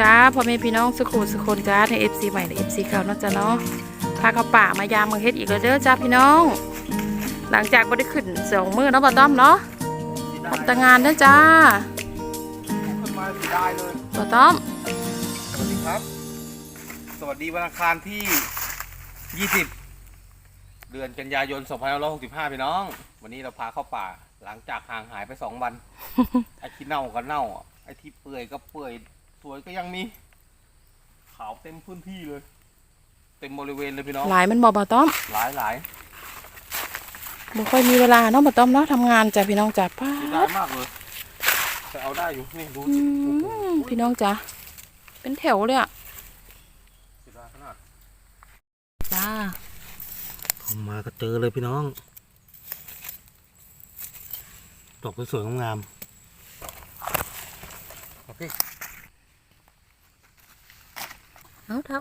จ้าพ่อแม่พี่น้องสุขุสุคนจ้าในเอฟซีใหม่ในเอฟซีเก่าเนาะจ้าเนาะพาเข้าป่ามายามเมืองเฮ็ดอีกแล้วเด้อจ้าพี่น้อง หลังจากบ่ได้ขึ้นสองมื้อเนาะบ่ต้อมเนาะทำแต่งานเด้อจ้าขึ้นมาเสียดายเลยบ่ต้อมสวัสดีครับ สวัสดีวันอังคารที่ 20 เดือนกันยายน2565พี่น้อง วันนี้เราพาเข้าป่าหลังจากห่างหายไป 2 วัน ไอ้ที่เน่าก็เน่า ไอ้ที่เปื่อยก็เปื่อย สวยก็ยังมี ขาวเต็มพื้นที่เลย เต็มบริเวณเลยพี่น้องหลายมันบ่บ่ต้อมหลายหลายบ่ค่อยมีเวลาเนาะบ่ต้อมเนาะทำงานจ้าพี่น้องจ้าป้าเสียดายมากเลยแต่เอาได้อยู่นี่ดูอืสิโอ้โหมพี่น้องจ้าเป็นแถวเลยอะเสียดายขนาดจ้าผมมาก็เจอเลยพี่น้องดอกสวยๆงามๆโอเค เอาเท้า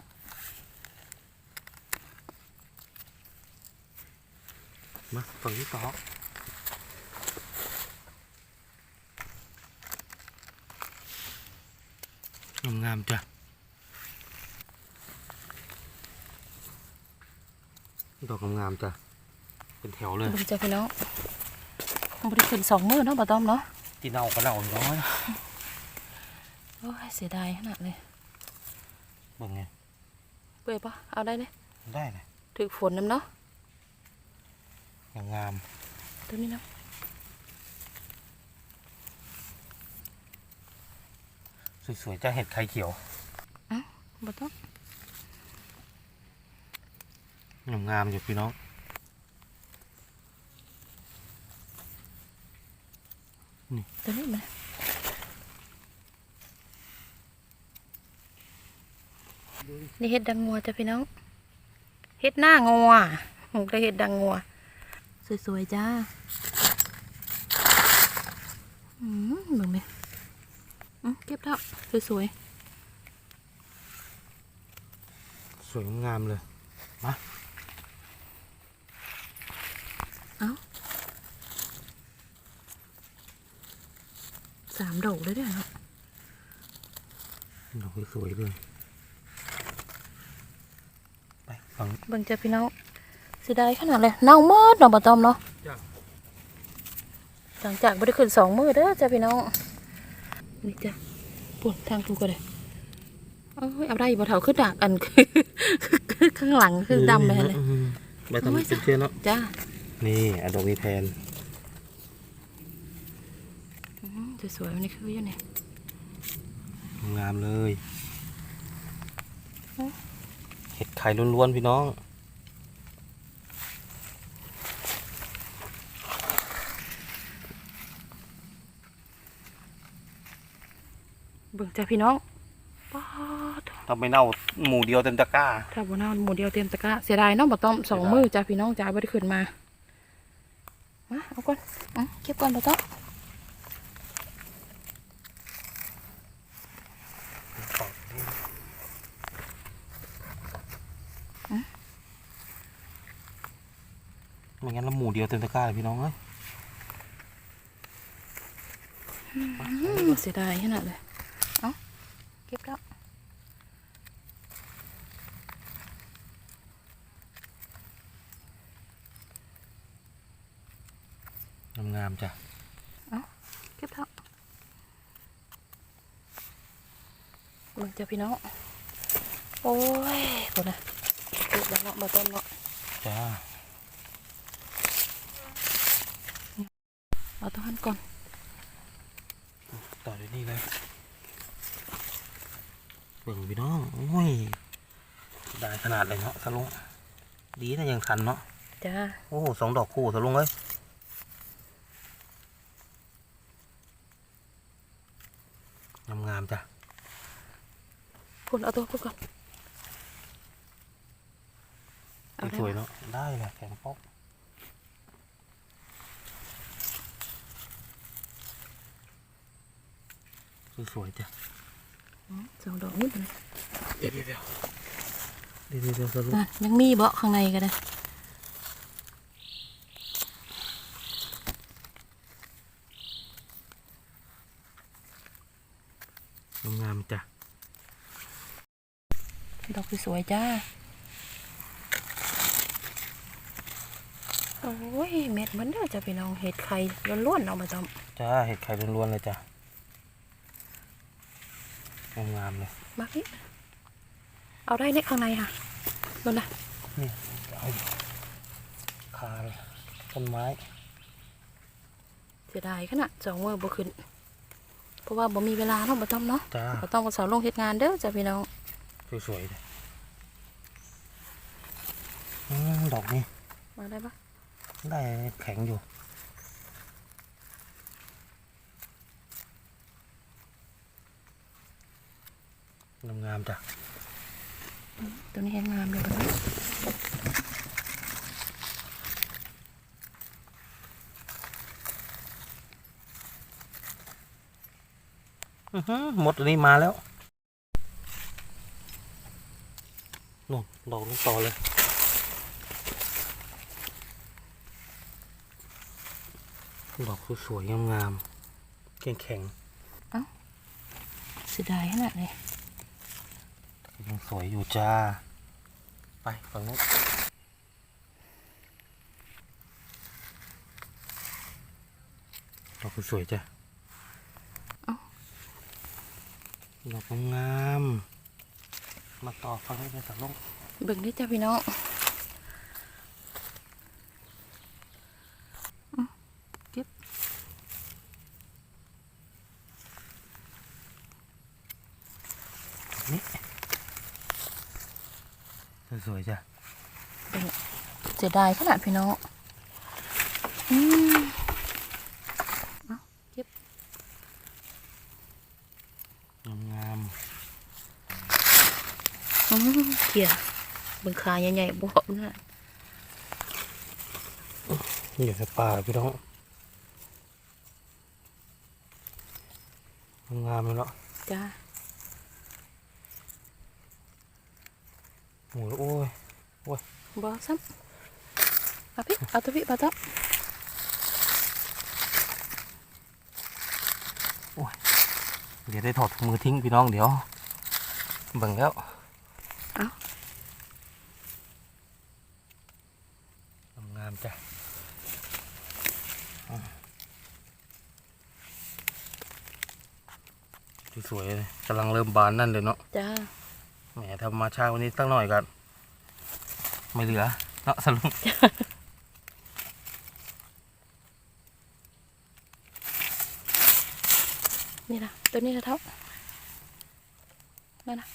มาฝั่งนี้ต่องามๆจ้ะดอกงามๆจ้ะ เป็นแถวเลยเบิ่งจ้าพี่น้องบ่ได้ขึ้นสองมื้อเนาะบ่ต้อมเนาะที่เน่าก็เน่าน้อยโอ้ยเสียดายขนาดเลย เบิ่งไงเปื่อยปะเอาได้เลยได้เลยถึกฝนน้ำเนาะงามตัวนี้เนาะๆสวยๆจ้ะเห็ดไข่เขียวบ่ต้องงามๆอยู่พี่น้องตัวนี้มัน นี่เห็ดดังงัวจ้ะพี่น้อง เห็ดหน้างัวหมูก็เห็ดดังงัว สวยๆจ้าอืมเบิ่งไหมอืมเก็บแล้วสวยสวยงามเลยๆสามดอกเลยเด้วยเนาะดอกสวยๆเลยไป ฝั่งเบิ่งจ้ะพี่น้องเสียดายขนาดเลยเน่าหมดเนาะบ่ต้อมเนาะจ้ะหลังจากบ่ได้ขึ้นสองมื้อเด้อจ้ะพี่น้องนี่จ้ะปวดทางถูกก็เลยเอ้ยเอาได้บ่เท่าขึ้นดักอันข้างหลังคือดำเลยเลยอืมไปทำโอ้เป็ยนเชื่อเนาะจ้านี่เอาดอกนี้แทนอืมสวยๆวันนี้คืออยู่นี่งามเลยเอ๊ะเห็ดไข่ล้วนๆพี่น้องเบิ่งจ้ะพี่น้องป๊าดทำไม่เน่าหมู่เดียวเต็มตะกร้า ถ้าบ่น่าหมู่เดียวเต็มตะกร้าเสียดายเนาะบ่ต้อมสองเสียดายมื้อจ้ะพี่น้องจ้าบ่ได้ขึ้นมามาเอาก่อนอะเก็บก่อนบ่ต้อม ไม่งั้นแล้วหมู่ เดียวเต็มตะกร้าเลยพี่น้องเอ้ยอืมเสียดายขนาดเลย เอาเก็บแล้วงามๆจ้ะเก็บแล้วเบิ่งจ้ะพี่น้อง โอ้ยพุ่นน่ะเก็บแล้วเนาะบ่ต้อมเนาะ จ้า เอาตัวหันก่อน ต่อเดี๋ยวนี้เลยเบิ่งพี่น้องโอ้ยได้ขนาดเลยเนาะสลุงดีนะยังทันเนาะจ้าโอ้โหสองดอกคู่สลุงเอ้ยงามๆจ้ะพุ่นเอาตัวพุ่นก่อนเอาได้สวยไหมๆเนาะได้เลยแข็งปอก สวยๆจ้ะอืมสองดอกนี่เป็นเดี๋ยวเดี๋ยวเดี๋ยวเดี๋ยวเดี๋ยวสรุปนั่นยังมีเบาะข้างในก็ได้งามๆจ้ะ ดอกสวยๆจ้า โอ้ยเม็ดมันเด้อจ้ะพี่น้องเห็ดไข่ล้วนๆเอามาจอมจ้า เห็ดไข่ล้วนๆเลยจ้ะ งามๆเลยมาพี่เอาได้เนี่ยข้างในค่ะนั่นนะนี่เอาคาต้นไม้เสียดายขนาดสองมือบ่ขึ้น เพราะว่าบ่มีเวลาเนาะบ่ต้องเนาะจ้าบ่ต้องกับสาวลงเฮ็ดงานเด้อจ้ะพี่น้องสวยๆเลยอืมดอกนี้มาได้ปะได้แข็งอยู่ งามๆจ้ะตัวนี้เฮ็ดงามเลยบ่ต้องอื้อหือหมดอันนี้มาแล้วนู่นดอกลูกต่อเลยดอกสวยๆงามๆแข็งเสียดายขนาดเลยๆ ยังสวยอยู่จ้า ไปฝั่งนู้นดอกสวยๆจ้ะดอกงามๆมาต่อฝั่งนี้เป็นสักลงเบิ่งเด้อจ้ะพี่น้องอื้อเก็บ สวยๆ จ้ะเสียดายขนาดพี่น้องอืมงามอืมเขี่ยเบิ่งขาใหญ่ๆบ่น่ะๆอยู่ในป่าพี่น้องงามเลยเนาะจ้าโอ้ยโอ้ยบ่ซ้ำเอาพี่เอาตัวพี่ปาต๊อบเดี๋ยวได้ถอดถุงมือทิ้งพี่น้องเดี๋ยวเบิ่งแล้วเอางามจ้ะอะสวยๆเลยกำลังเริ่มบานนั่นเลยเนาะจ้าแหมทำมาช้าวันนี้ตั้งหน่อยกัน ไม่เหลือเนาะสรุปนี่นะตัวนี้นะเท่านั่นนะ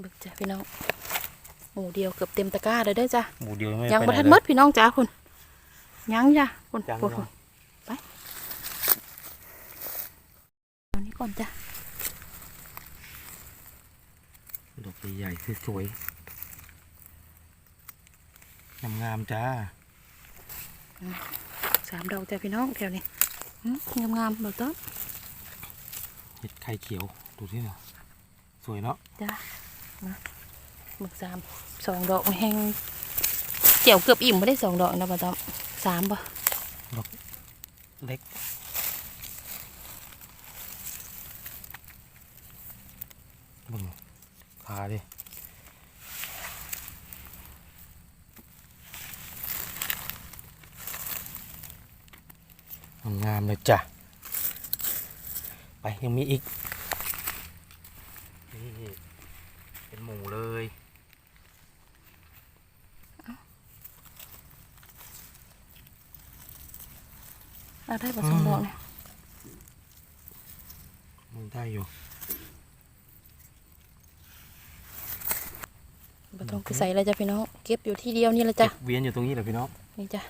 เบิกจ้ะพี่น้องหมูเดียวเกือบเต็มตะกร้าเลยเด้อจ้ะหมูเดียวไม่ยังไปบ่ไหนทันเลหมยดพี่น้องจ้าคุณยังจ้ะคุณยังคุณยังคุณไปเอานี้ก่อนจ้ะ ดอก ใหญ่ๆสวยๆงามๆจ้าสามดอกจ้ะพี่น้องแถวนี้อืมงามๆเบิกต้นเห็ดไข่เขียวดูที่เนาะสวยเนาะจ้ะมาเบิกสามสองดอกแห้งเจียวเกือบอิ่มไม่ได้สองดอกนะบ่ต้อมสามบ่เล็กเบึงขาดิ งามเลยจ้ะ ไปยังมีอีก นี่ เป็นหมูเลยเอาได้บ่สองดอกเนี่ยมันได้อยู่บ่ต้องไปใส่อะไรจ้ะพี่น้อง เก็บอยู่ที่เดียวนี่แหละจ้ะ เวียนอยู่ตรงนี้แหละพี่น้อง นี่จ้ะ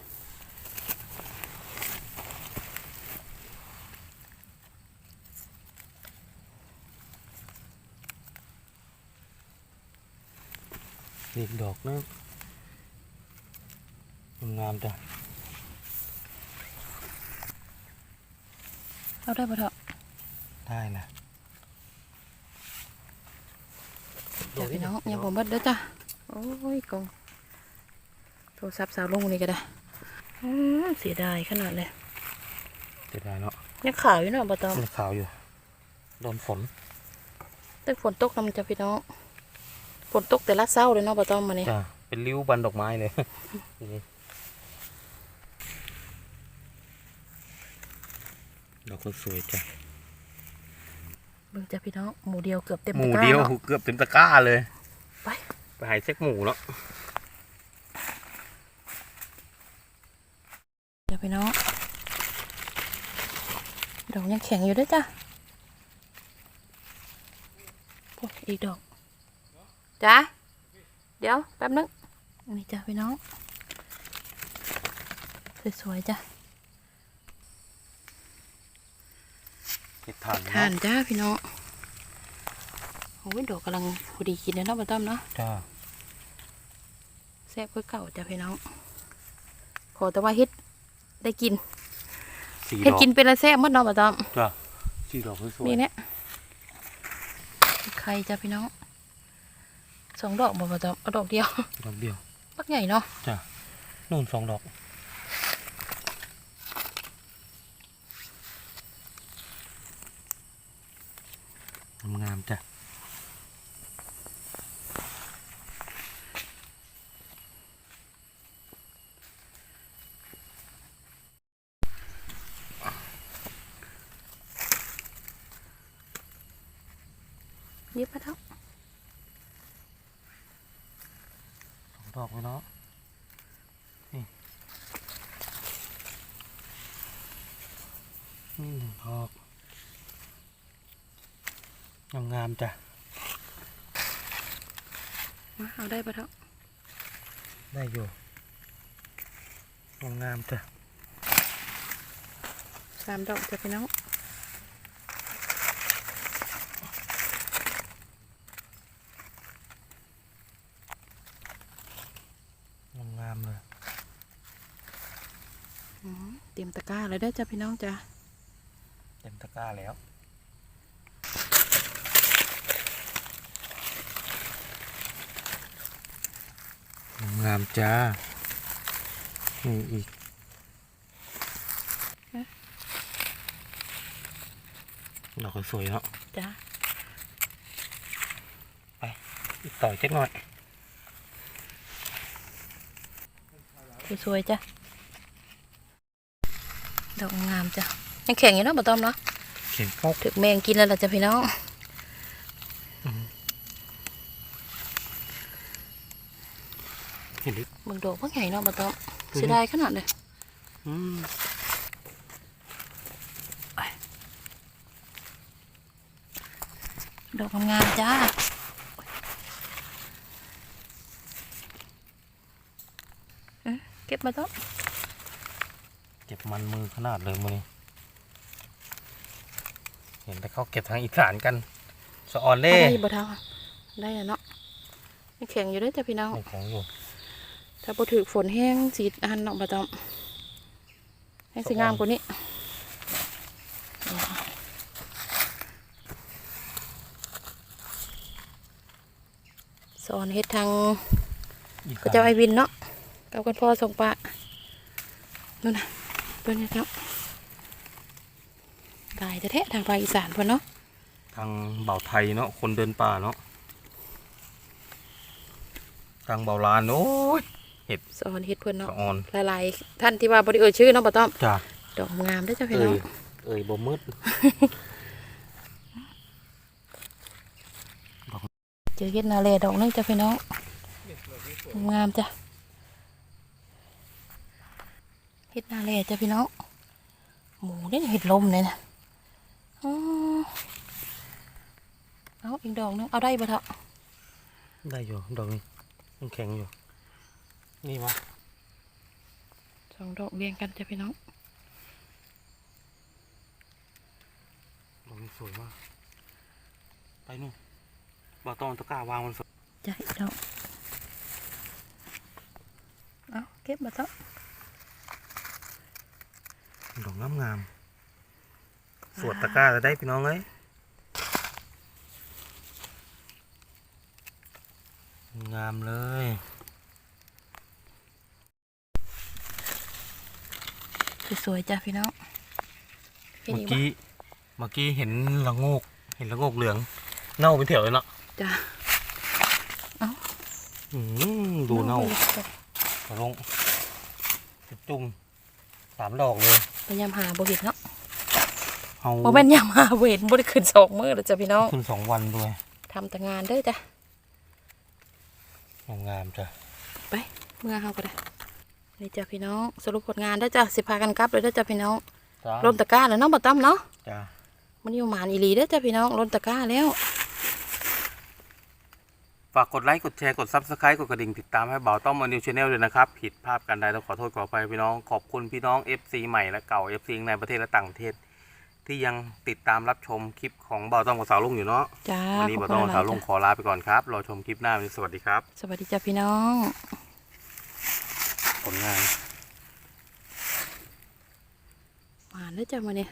อีกดอกนึงงามจ้ะเอาได้บ่เถอะได้นะจ้ะพี่น้องยังบ่หมดเด้อจ้ะโอ้ยกงโทรศัพท์สาวลงนี่ก็ได้อืมเสียดายขนาดเลยจะได้เนาะยังขาวอยู่เนาะบ่ต้องมันขาวอยู่โดนฝนแต่ฝนตกนำจ้ะพี่น้อง ฝนตกแต่ละเศร้าเลยเนาะบ่ต้อมมานี่จ้าเป็นริ้วบันดอกไม้เลยดอกก็สวยจ้ะเบิ่งจ้ะพี่น้องหมูเดียวเกือบเต็มหมูตะกร้าเดียวนาะเกือบเต็มตะกร้าเลย ไปไปหายเซ็กหมูแล้วจ้ะพี่น้องดอกยังแข็งอยู่เด้วยจ้ะโอ้ยอีกดอก จ้ะเดี๋ยวแป๊บนึงนี่จ้ะพี่น้อง สวยๆจ้ะเห็ดถ่านทานจ้าพี่น้องโอ้ยดอกกำลังพอดีกินเลยเนาะบ่ต้อมเนาะจ้าแซ่บเพื่อเก่าจ้ะพี่น้อง ขอแต่ว่าเฮ็ดได้กินสี่เฮ็ดดอกกินเป็นละแซ่บหมดเนาะบ่ต้อมจ้าสี่ดอกสวยนี่เนี่ยไข่จ้ะพี่น้อง สองดอกบ่บ่ต้อมเอาดอกเดียว ดอกเดียวปักใหญ่เนาะจ้านู่นสองดอก งามๆจ้ะยิบมาเท่าสอง ดอกเลยเนาะนี่นี่หนึ่งดอกงามๆจ้ะมาเอาได้ปะเท่าได้อยู่งามๆจ้ะสามดอกจ้ะพี่น้อง งามๆเลย อืมเต รียมตะกร้าเลยเด้อจ้ะพี่น้องจ้ะเต็มตะกร้าแล้วงามจ้า นี่อีกดอกสวยๆเนาะจ้ะอีกต่อยเจ็กหน่อย สวยๆจ้ะ ดอกงามจ้ะยังแข็งอยู่เนาะบ่ต้อมเนาะเข็มพกถึกแมงกินแล้วล่ะจ้ะพี่น้องเห็นดิมึงดอกเพิ่งใหญ่เนาะบ่ต้อมเสียดายขนาดเลยอืมดอกงามๆจ้าเอ๊ะเก็บมาต้อมเก็บมันมือขนาดเลยมือนี้เห็นแต่เขาเก็บทางอีสานกันสะออนเล่เอาได้บ่เท่าได้แล้วเนาะยังแข็งอยู่เด้อจ้ะพี่น้องในของอยู่ถ้าบ่ถือฝนแห้งสีอันเนาะบ่ต้อมให้สีงามกว่านี้สอนเฮ็ดทางอีสก็เจ้าไอวินเนาะกับกันพ่อส่งปลานู่นน่ะ ตัวนี้เนาะลายแท้ๆทางภาคอีสานเพิ่นเนาะทางเบาไทยเนาะคนเดินป่าเนาะทางเบาลานโอ้ยสอนเฮ็ดเพิ่นเนาะสะออนหลายๆท่านที่ว่าบ่ได้เอ่ยชื่อเนาะบ่ต้อมจ้าดอกงามเด้อจ้าพี่เอ่น้องยเอ่ยบ่มืดเจอเฮ็ดนาแลดอกนึงจ้าพี่น้องงามจ้ะ เฮ็ดนาแลจ้าพี่น้องหมูนี่เฮ็ดลมเลยนะอ๋อเอาอีกดอกนึงเอาได้บ่เถอะได้อยู่ดอกนี้ยังแข็งอยู่ นี่มาสองดอกเรียงกันจ้ะพี่น้องดอกนี้สวยมาก ไปนู่นบ่าวตองตะกร้าวางมันสดจ้ะอีกดอกเอาเก็บมาเถอะดอก งามงามๆสวดตะกร้าจะได้พี่น้องเอ้ยงามเลยสวยๆจ้ะพี่น้องเห็นเมื่ออีกบ่กี้เมื่อกี้เห็นละโงก เห็นละโงกเหลือง เน่าเป็นแถวเลยเนาะจ้ะอืมดูเน่าจ้ะเอาลงจุ่มสามดอกเลยพ ยายามหาบ่เห็นเนาะเอาบ่แม่นยามหาบ่เห็นบ่ได้ขึ้นสองมื้อแล้วจ้ะพี่น้องขึ้นสองวันด้วยทำแต่งานเด้อจ้ะงามๆจ้ะไปเมื่อเฮาก็ได้นี่จ้ะพี่น้องสรุปผลงานเด้อจ้ะสิพากันกลับเลยเด้อจ้ะพี่น้องจ้าลมตะกร้าแล้วเนาะบ่ต้อมเนาะจ้ามันอยู่หมานอีหลีเด้อจ้ะพี่น้องลมตะกร้าแล้ว ฝากกดไลค์กดแชร์กดซับสไครต์กดกระดิ่งติดตามให้เบาต้อมมานิวชาแนลเลยนะครับ ผิดภาพกันใดต้องขอโทษขออภัยพี่น้องขอบคุณพี่น้อง FC ใหม่และเก่า FC ในประเทศและต่างประเทศ ที่ยังติดตามรับชมคลิปของเบาต้อมกับสาวลุงอยู่เนาะจ้าวันนี้ขเบาอบต้อมคุกับณสาวหลุลายงๆขอลาไปก่อนครับรอชมคลิปหน้าวันนี้สวัสดีครับจ้ะสวัสดีจ้ะพี่น้องผลงานหวานเด้อจ้ะมื้อนี้